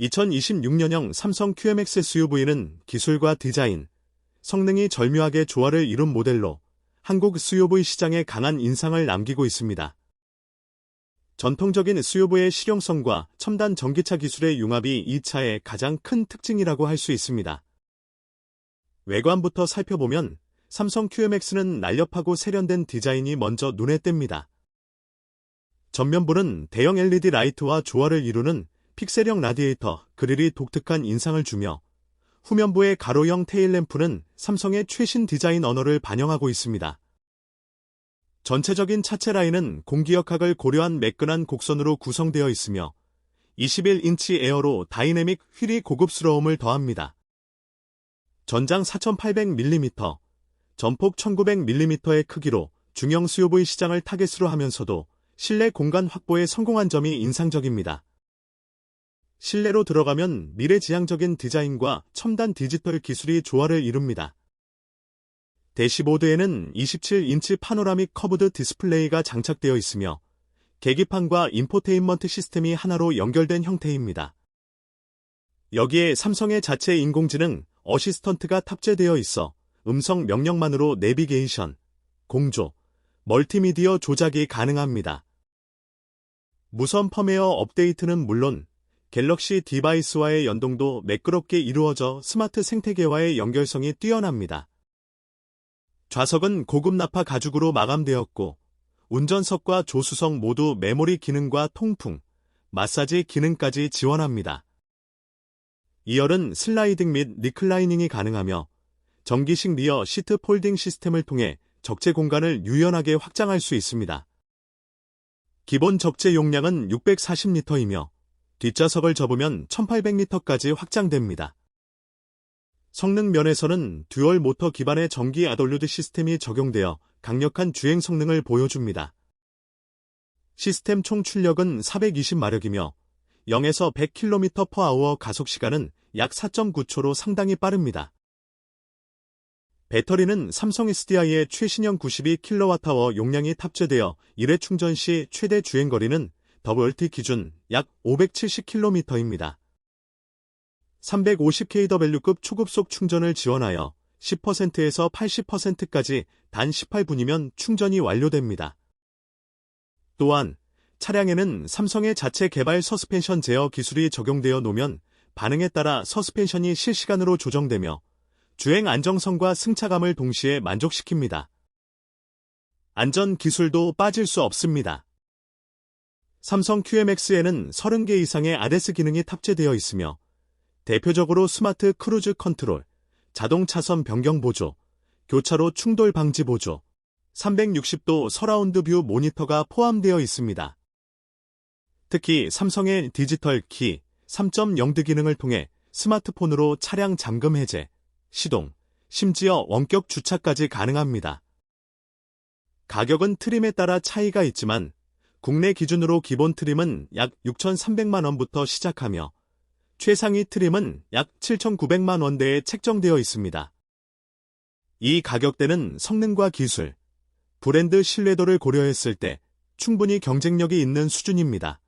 2026년형 삼성 QMX SUV는 기술과 디자인, 성능이 절묘하게 조화를 이룬 모델로 한국 SUV 시장에 강한 인상을 남기고 있습니다. 전통적인 SUV의 실용성과 첨단 전기차 기술의 융합이 이 차의 가장 큰 특징이라고 할 수 있습니다. 외관부터 살펴보면 삼성 QMX는 날렵하고 세련된 디자인이 먼저 눈에 띕니다. 전면부는 대형 LED 라이트와 조화를 이루는 픽셀형 라디에이터, 그릴이 독특한 인상을 주며 후면부의 가로형 테일램프는 삼성의 최신 디자인 언어를 반영하고 있습니다. 전체적인 차체 라인은 공기역학을 고려한 매끈한 곡선으로 구성되어 있으며 21인치 에어로 다이내믹 휠이 고급스러움을 더합니다. 전장 4800mm, 전폭 1900mm의 크기로 중형 SUV 시장을 타겟으로 하면서도 실내 공간 확보에 성공한 점이 인상적입니다. 실내로 들어가면 미래지향적인 디자인과 첨단 디지털 기술이 조화를 이룹니다. 대시보드에는 27인치 파노라믹 커브드 디스플레이가 장착되어 있으며 계기판과 인포테인먼트 시스템이 하나로 연결된 형태입니다. 여기에 삼성의 자체 인공지능 어시스턴트가 탑재되어 있어 음성 명령만으로 내비게이션, 공조, 멀티미디어 조작이 가능합니다. 무선 펌웨어 업데이트는 물론 갤럭시 디바이스와의 연동도 매끄럽게 이루어져 스마트 생태계와의 연결성이 뛰어납니다. 좌석은 고급 나파 가죽으로 마감되었고 운전석과 조수석 모두 메모리 기능과 통풍, 마사지 기능까지 지원합니다. 2열은 슬라이딩 및 리클라이닝이 가능하며 전기식 리어 시트 폴딩 시스템을 통해 적재 공간을 유연하게 확장할 수 있습니다. 기본 적재 용량은 640리터이며 뒷좌석을 접으면 1800리터까지 확장됩니다. 성능 면에서는 듀얼 모터 기반의 전기 아돌루드 시스템이 적용되어 강력한 주행 성능을 보여줍니다. 시스템 총 출력은 420마력이며 0에서 100km/h 가속 시간은 약 4.9초로 상당히 빠릅니다. 배터리는 삼성 SDI의 최신형 92kWh 용량이 탑재되어 1회 충전 시 최대 주행거리는 WLT 기준 약 570km입니다. 350kW급 초급속 충전을 지원하여 10%에서 80%까지 단 18분이면 충전이 완료됩니다. 또한 차량에는 삼성의 자체 개발 서스펜션 제어 기술이 적용되어 놓으면 반응에 따라 서스펜션이 실시간으로 조정되며 주행 안정성과 승차감을 동시에 만족시킵니다. 안전 기술도 빠질 수 없습니다. 삼성 QMX에는 30개 이상의 아데스 기능이 탑재되어 있으며 대표적으로 스마트 크루즈 컨트롤, 자동 차선 변경 보조, 교차로 충돌 방지 보조, 360도 서라운드 뷰 모니터가 포함되어 있습니다. 특히 삼성의 디지털 키 3.0드 기능을 통해 스마트폰으로 차량 잠금 해제, 시동, 심지어 원격 주차까지 가능합니다. 가격은 트림에 따라 차이가 있지만 국내 기준으로 기본 트림은 약 6,300만 원부터 시작하며 최상위 트림은 약 7,900만 원대에 책정되어 있습니다. 이 가격대는 성능과 기술, 브랜드 신뢰도를 고려했을 때 충분히 경쟁력이 있는 수준입니다.